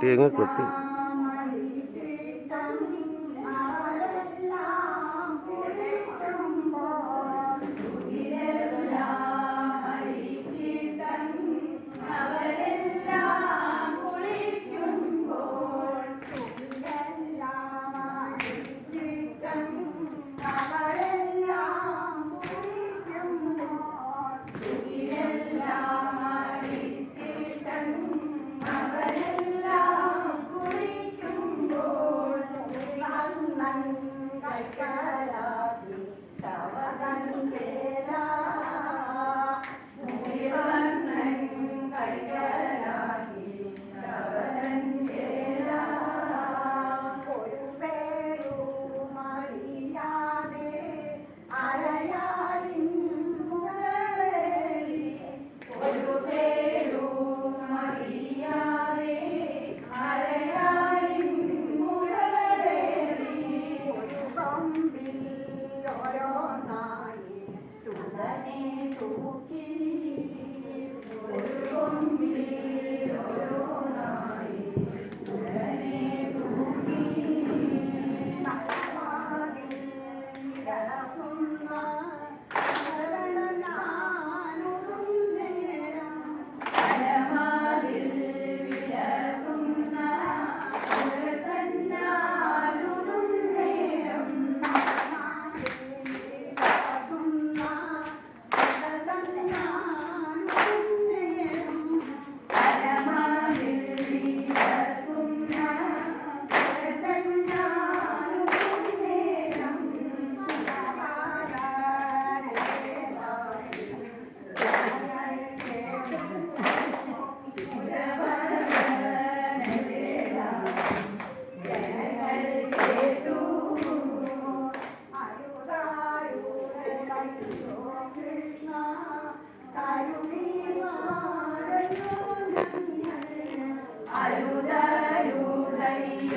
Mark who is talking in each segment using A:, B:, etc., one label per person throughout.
A: कुटी कुटी
B: కచ్చరాతి తవ కంటే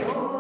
B: Señor.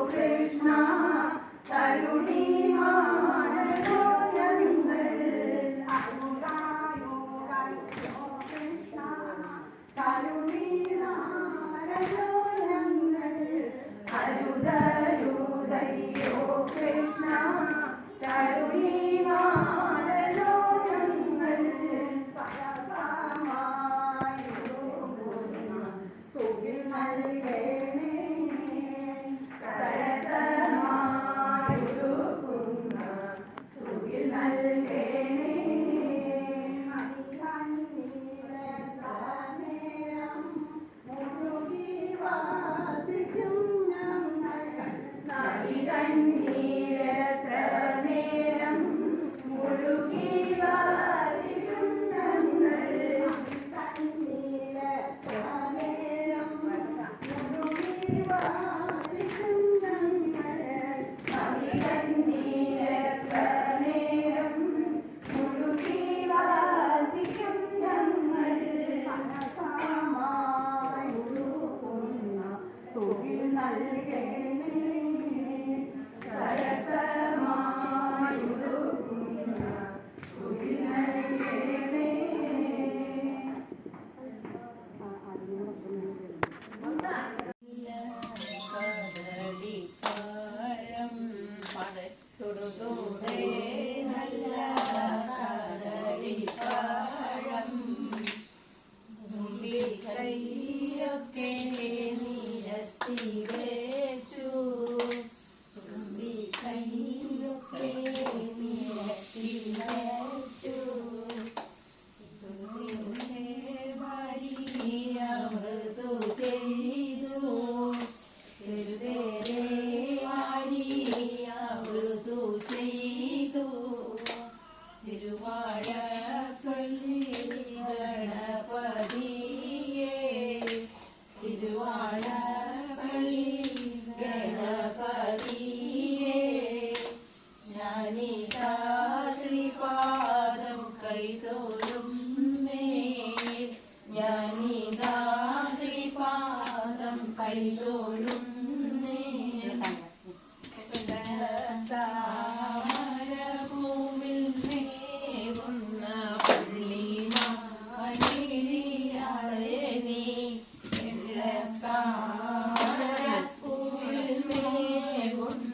B: Thank you.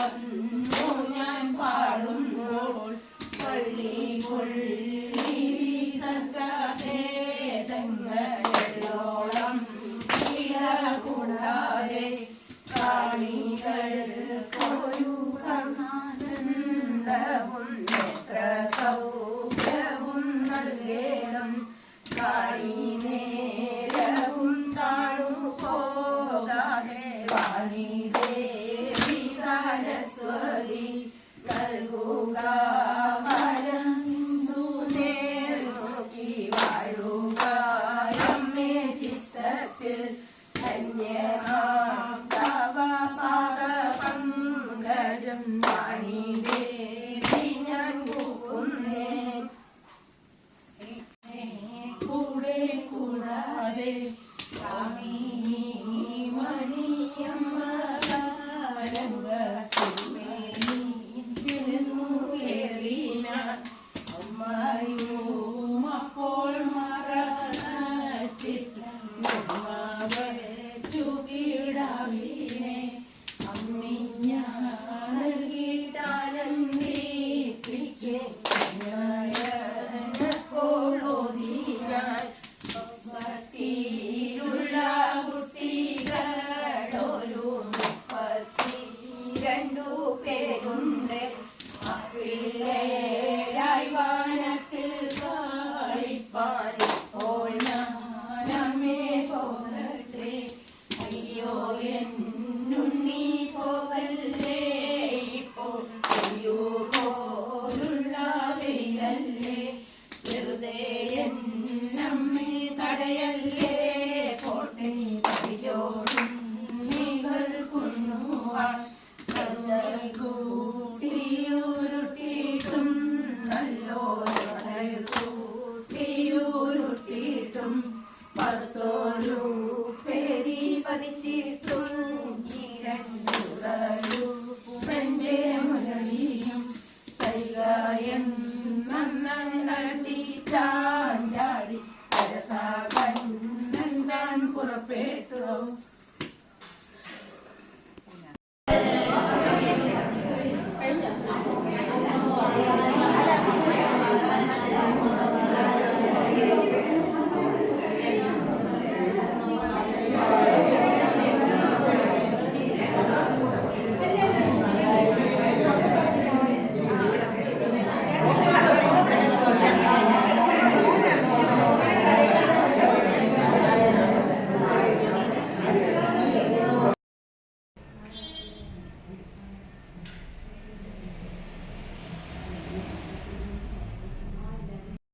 B: വന്നു ഞാൻ പാടുമ്പോൾ പള്ളി പുള്ളി വിസർഗേതങ്ങളോളം കൂടാതെ കാണികൾ ഒരു കർണാനന്ദവും എത്ര സൗഖ്യവും നൽകേണം കാണികൾ Emma. கல் Pedro.